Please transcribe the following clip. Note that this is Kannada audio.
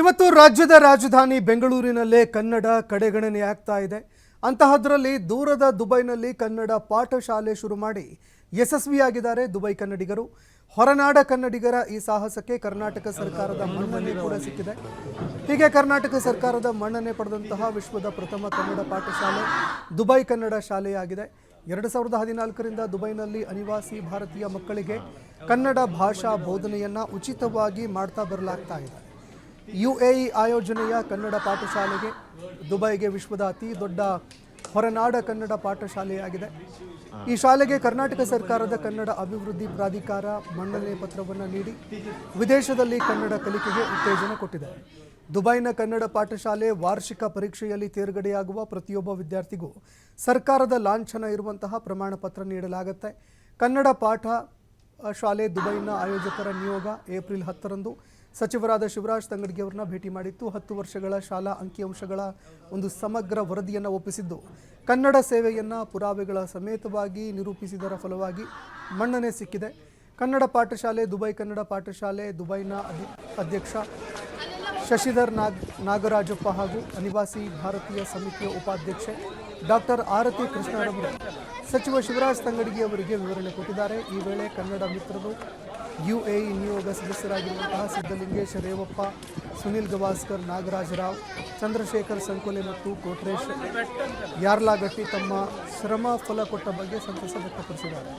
ಇವತ್ತು ರಾಜ್ಯದ ರಾಜಧಾನಿ ಬೆಂಗಳೂರಿನಲ್ಲೇ ಕನ್ನಡ ಕಡೆಗಣನೆ ಆಗ್ತಾ ಇದೆ. ಅಂತಹದ್ರಲ್ಲಿ ದೂರದ ದುಬೈನಲ್ಲಿ ಕನ್ನಡ ಪಾಠಶಾಲೆ ಶುರು ಮಾಡಿ ಯಶಸ್ವಿಯಾಗಿದ್ದಾರೆ ದುಬೈ ಕನ್ನಡಿಗರು. ಹೊರನಾಡ ಕನ್ನಡಿಗರ ಈ ಸಾಹಸಕ್ಕೆ ಕರ್ನಾಟಕ ಸರ್ಕಾರದ ಮನ್ನಣೆ ಕೂಡ ಸಿಕ್ಕಿದೆ. ಹೀಗೆ ಕರ್ನಾಟಕ ಸರ್ಕಾರದ ಮನ್ನಣೆ ಪಡೆದಂತಹ ವಿಶ್ವದ ಪ್ರಥಮ ಕನ್ನಡ ಪಾಠಶಾಲೆ ದುಬೈ ಕನ್ನಡ ಶಾಲೆಯಾಗಿದೆ. ಎರಡು ಸಾವಿರದ ಹದಿನಾಲ್ಕರಿಂದ ದುಬೈನಲ್ಲಿ ಅನಿವಾಸಿ ಭಾರತೀಯ ಮಕ್ಕಳಿಗೆ ಕನ್ನಡ ಭಾಷಾ ಬೋಧನೆಯನ್ನ ಉಚಿತವಾಗಿ ಮಾಡ್ತಾ ಬರಲಾಗ್ತಾ ಇದೆ. ಯುಎಇ ಆಯೋಜನೆಯ ಕನ್ನಡ ಪಾಠಶಾಲೆಗೆ, ದುಬೈಗೆ ವಿಶ್ವದ ಅತಿ ದೊಡ್ಡ ಹೊರನಾಡ ಕನ್ನಡ ಪಾಠಶಾಲೆಯಾಗಿದೆ. ಈ ಶಾಲೆಗೆ ಕರ್ನಾಟಕ ಸರ್ಕಾರದ ಕನ್ನಡ ಅಭಿವೃದ್ಧಿ ಪ್ರಾಧಿಕಾರ ಮಂಡನೆ ಪತ್ರವನ್ನು ನೀಡಿ, ವಿದೇಶದಲ್ಲಿ ಕನ್ನಡ ಕಲಿಕೆಗೆ ಉತ್ತೇಜನ ಕೊಟ್ಟಿದೆ. ದುಬೈನ ಕನ್ನಡ ಪಾಠಶಾಲೆ ವಾರ್ಷಿಕ ಪರೀಕ್ಷೆಯಲ್ಲಿ ತೇರ್ಗಡೆಯಾಗುವ ಪ್ರತಿಯೊಬ್ಬ ವಿದ್ಯಾರ್ಥಿಗೂ ಸರ್ಕಾರದ ಲಾಂಛನ ಇರುವಂತಹ ಪ್ರಮಾಣ ಪತ್ರ ನೀಡಲಾಗುತ್ತೆ. ಕನ್ನಡ ಪಾಠ ಶಾಲೆ ದುಬೈನ ಆಯೋಜಕರ ನಿಯೋಗ ಏಪ್ರಿಲ್ ಹತ್ತರಂದು ಸಚಿವರಾದ ಶಿವರಾಜ್ ತಂಗಡಗಿ ಅವರನ್ನ ಭೇಟಿ ಮಾಡಿತ್ತು. ಹತ್ತು ವರ್ಷಗಳ ಶಾಲಾ ಅಂಕಿಅಂಶಗಳ ಒಂದು ಸಮಗ್ರ ವರದಿಯನ್ನು ಒಪ್ಪಿಸಿದ್ದು. ಕನ್ನಡ ಸೇವೆಯನ್ನು ಪುರಾವೆಗಳ ಸಮೇತವಾಗಿ ನಿರೂಪಿಸಿದರ ಫಲವಾಗಿ ಮನ್ನಣೆ ಸಿಕ್ಕಿದೆ. ಕನ್ನಡ ಪಾಠಶಾಲೆ, ದುಬೈ ಕನ್ನಡ ಪಾಠಶಾಲೆ, ದುಬೈನ ಅಧಿ, ಅಧ್ಯಕ್ಷ ಶಶಿಧರ್ ನಾಗ್, ನಾಗರಾಜಪ್ಪ ಹಾಗೂ ಅನಿವಾಸಿ ಭಾರತೀಯ ಸಮಿತಿಯ ಉಪಾಧ್ಯಕ್ಷೆ ಡಾಕ್ಟರ್ ಆರತಿ ಕೃಷ್ಣರವರು ಸಚಿವ ಶಿವರಾಜ್ ತಂಗಡಗಿ ಅವರಿಗೆ ವಿವರಣೆ ಕೊಟ್ಟಿದ್ದಾರೆ. ಈ ವೇಳೆ ಕನ್ನಡ ಮಿತ್ರರು ಯುಎಇ ನಿಯೋಗ ಸದಸ್ಯರಾಗಿರುವಂತಹ ಸಿದ್ದಲಿಂಗೇಶ್ ರೇವಪ್ಪ, ಸುನಿಲ್ ಗವಾಸ್ಕರ್, ನಾಗರಾಜ್ ರಾವ್, ಚಂದ್ರಶೇಖರ್ ಸಂಕೋಲೆ ಮತ್ತು ಕೋಟ್ರೇಶ್ ಯಾರ್ಲಾಗಟ್ಟಿ ತಮ್ಮ ಶ್ರಮ ಫಲ ಕೊಟ್ಟ ಬಗ್ಗೆ ಸಂತಸ ವ್ಯಕ್ತಪಡಿಸಿದ್ದಾರೆ.